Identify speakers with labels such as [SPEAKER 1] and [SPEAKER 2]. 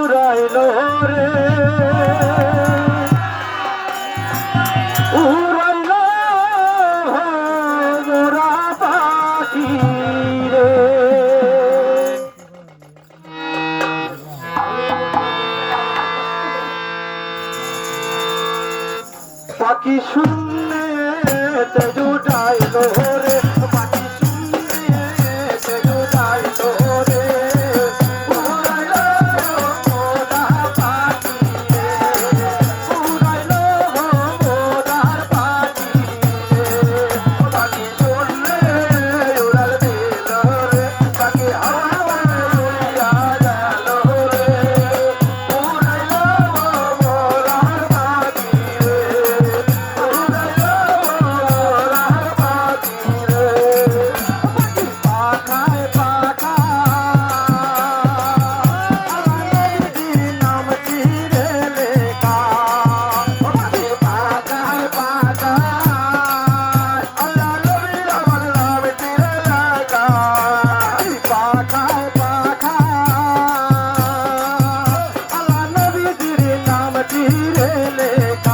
[SPEAKER 1] উড়াইল রে। উড়াইল মোরা পাখি রে। পাখি লেখা